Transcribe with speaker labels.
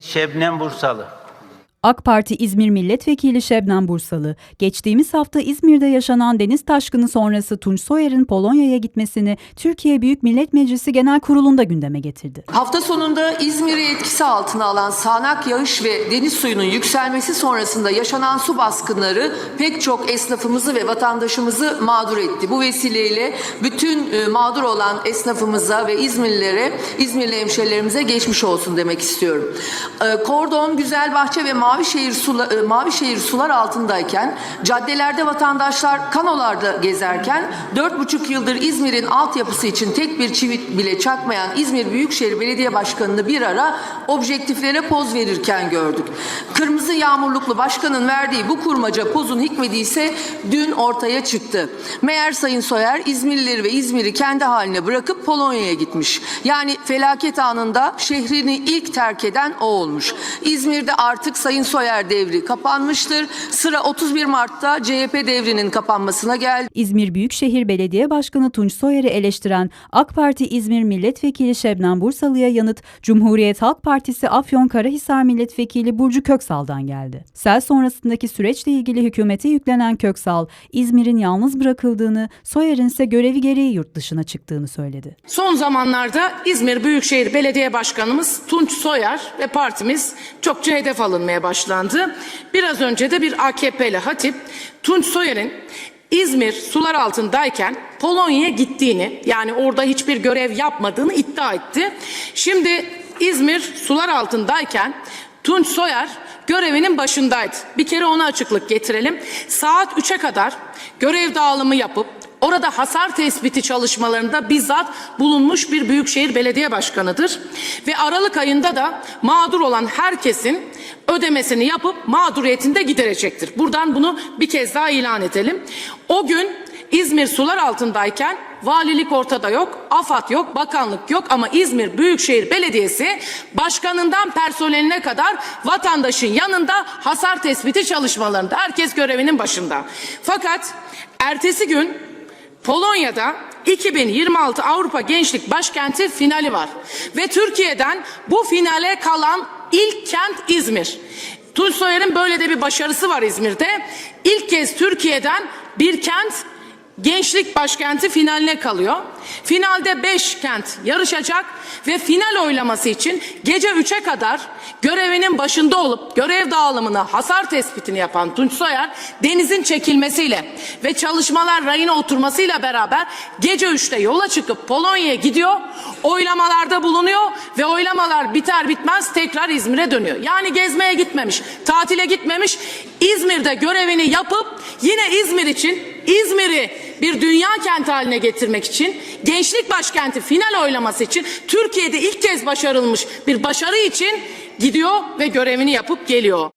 Speaker 1: Şebnem Bursalı.
Speaker 2: AK Parti İzmir Milletvekili Şebnem Bursalı, geçtiğimiz hafta İzmir'de yaşanan deniz taşkını sonrası Tunç Soyer'in Polonya'ya gitmesini Türkiye Büyük Millet Meclisi Genel Kurulu'nda gündeme getirdi.
Speaker 3: Hafta sonunda İzmir'i etkisi altına alan sağanak yağış ve deniz suyunun yükselmesi sonrasında yaşanan su baskınları pek çok esnafımızı ve vatandaşımızı mağdur etti. Bu vesileyle bütün e, mağdur olan esnafımıza ve İzmirlilere, İzmirli hemşerilerimize geçmiş olsun demek istiyorum. E, Kordon, Güzelbahçe ve Mavişehir, sula, e, Mavişehir sular altındayken caddelerde vatandaşlar kanolarda gezerken 4,5 yıldır İzmir'in altyapısı için tek bir çivit bile çakmayan İzmir Büyükşehir Belediye Başkanı'nı bir ara objektiflere poz verirken gördük. Kırmızı yağmurluklu başkanın verdiği bu kurmaca pozun hikmeti ise dün ortaya çıktı. Meğer Sayın Soyer İzmirlileri ve İzmir'i kendi haline bırakıp Polonya'ya gitmiş. Yani felaket anında şehrini ilk terk eden o olmuş. İzmir'de artık Sayın Soyer devri kapanmıştır. Sıra 31 Mart'ta CHP devrinin kapanmasına geldi.
Speaker 2: İzmir Büyükşehir Belediye Başkanı Tunç Soyer'i eleştiren AK Parti İzmir Milletvekili Şebnem Bursalı'ya yanıt Cumhuriyet Halk Partisi Afyonkarahisar Milletvekili Burcu Köksal'dan geldi. Sel sonrasındaki süreçle ilgili hükümete yüklenen Köksal, İzmir'in yalnız bırakıldığını, Soyer'in ise görevi gereği yurt dışına çıktığını söyledi.
Speaker 4: Son zamanlarda İzmir Büyükşehir Belediye Başkanımız Tunç Soyer ve partimiz çokça hedef alınmaya başlandı. Biraz önce de bir AKP'li hatip Tunç Soyer'in İzmir sular altındayken Polonya'ya gittiğini yani orada hiçbir görev yapmadığını iddia etti. Şimdi İzmir sular altındayken Tunç Soyer görevinin başındaydı. Bir kere ona açıklık getirelim. Saat 3'e kadar görev dağılımı yapıp Orada hasar tespiti çalışmalarında bizzat bulunmuş bir büyükşehir belediye başkanıdır. Ve Aralık ayında da mağdur olan herkesin ödemesini yapıp mağduriyetini de giderecektir. Buradan bunu bir kez daha ilan edelim. O gün İzmir sular altındayken valilik ortada yok, AFAD yok, bakanlık yok ama İzmir Büyükşehir Belediyesi başkanından personeline kadar vatandaşın yanında hasar tespiti çalışmalarında. Herkes görevinin başında. Fakat ertesi gün Polonya'da 2026 Avrupa Gençlik Başkenti finali var. Ve Türkiye'den bu finale kalan ilk kent İzmir. Tunç Soyer'in böyle de bir başarısı var İzmir'de. İlk kez Türkiye'den bir kent Gençlik başkenti finaline kalıyor. Finalde 5 kent yarışacak ve final oylaması için gece 3'e kadar görevinin başında olup görev dağılımını, hasar tespitini yapan Tunç Soyer denizin çekilmesiyle ve çalışmalar rayına oturmasıyla beraber gece 3'te yola çıkıp Polonya'ya gidiyor. Oylamalarda bulunuyor ve oylamalar biter bitmez tekrar İzmir'e dönüyor. Yani gezmeye gitmemiş, tatile gitmemiş. İzmir'de görevini yapıp yine İzmir için İzmir'i bir dünya kenti haline getirmek için, gençlik başkenti final oylaması için, Türkiye'de ilk kez başarılmış bir başarı için gidiyor ve görevini yapıp geliyor.